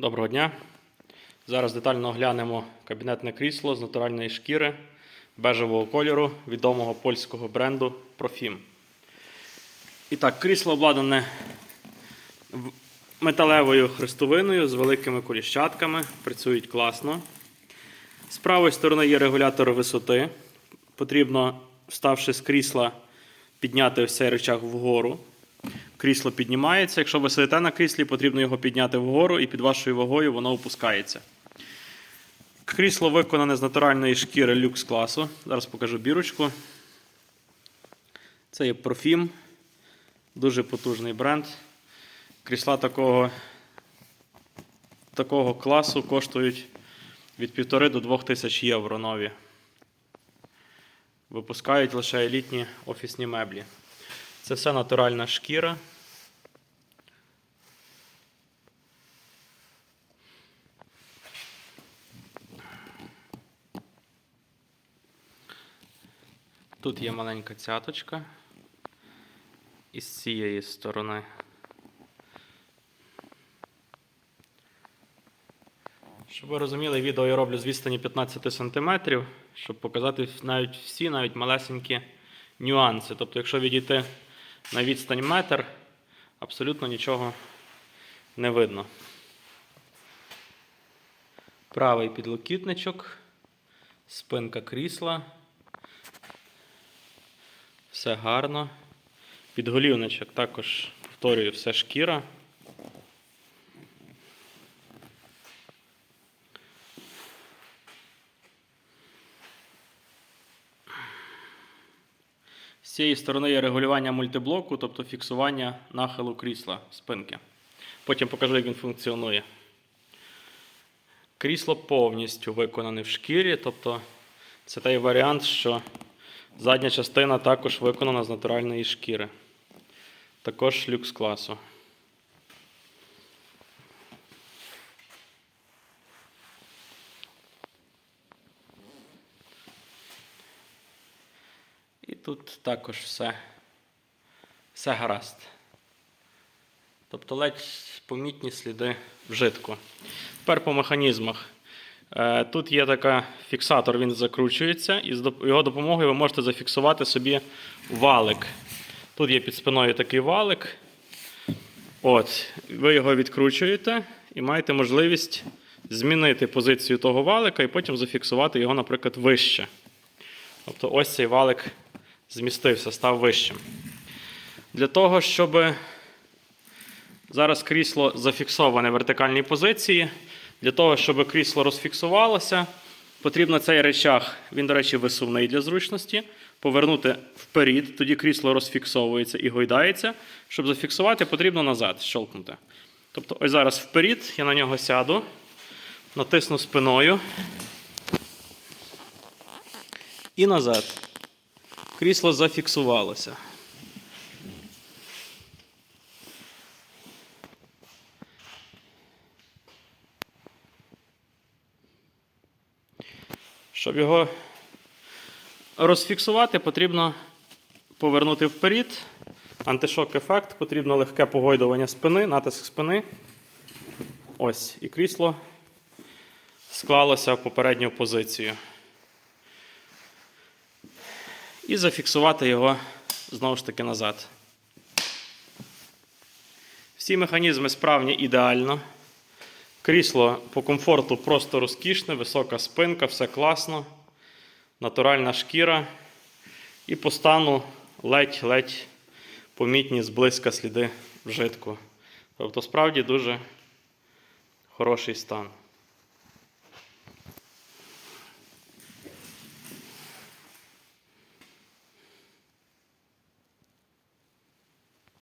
Доброго дня. Зараз детально оглянемо кабінетне крісло з натуральної шкіри бежевого кольору відомого польського бренду Profim. І так, крісло обладнане металевою хрестовиною з великими коліщатками. Працюють класно. З правої сторони є регулятор висоти. Потрібно, вставши з крісла, підняти цей рычаг вгору. Крісло піднімається. Якщо ви сидите на кріслі, потрібно його підняти вгору і під вашою вагою воно опускається. Крісло виконане з натуральної шкіри люкс класу. Зараз покажу бірочку. Це є Profim. Дуже потужний бренд. Крісла такого, такого класу коштують від 1,5 до 2 тисяч євро нові. Випускають лише елітні офісні меблі. Це все натуральна шкіра. Тут є маленька цяточка. І з цієї сторони. Щоб ви розуміли, відео я роблю з відстані 15 см, щоб показати навіть всі, навіть малесенькі нюанси. Тобто, якщо відійти на відстань метр, абсолютно нічого не видно. Правий підлокітничок, спинка крісла. Все гарно. Підголівничок також, повторюю, все шкіра. З цієї сторони є регулювання мультиблоку, тобто фіксування нахилу крісла спинки. Потім покажу, як він функціонує. Крісло повністю виконане в шкірі, тобто це той варіант, що задня частина також виконана з натуральної шкіри. Також люкс класу. І тут також все, все гаразд. Тобто ледь помітні сліди вжитку. Тепер по механізмах. Е, Тут є така фіксатор, він закручується, і з його допомогою ви можете зафіксувати собі валик. Тут є під спиною такий валик. От, ви його відкручуєте і маєте можливість змінити позицію того валика і потім зафіксувати його, наприклад, вище. Тобто ось цей валик змістився, став вищим. Для того, щоб зараз крісло зафіксоване в вертикальній позиції, для того, щоб крісло розфіксувалося, потрібно цей речах, він, до речі, висувний для зручності, повернути вперед, тоді крісло розфіксовується і гойдається. Щоб зафіксувати, потрібно назад щолкнути. Тобто, ось зараз вперед, я на нього сяду, натисну спиною і назад. Крісло зафіксувалося. Щоб його розфіксувати, потрібно повернути вперед. Антишок ефект, потрібно легке погойдування спини, натиск спини. Ось, і крісло склалося в попередню позицію. І зафіксувати його знову ж таки назад. Всі механізми справні ідеально. Крісло по комфорту просто розкішне, висока спинка, все класно, натуральна шкіра. І по стану ледь-ледь помітні зблизька сліди вжитку. Тобто, справді дуже хороший стан.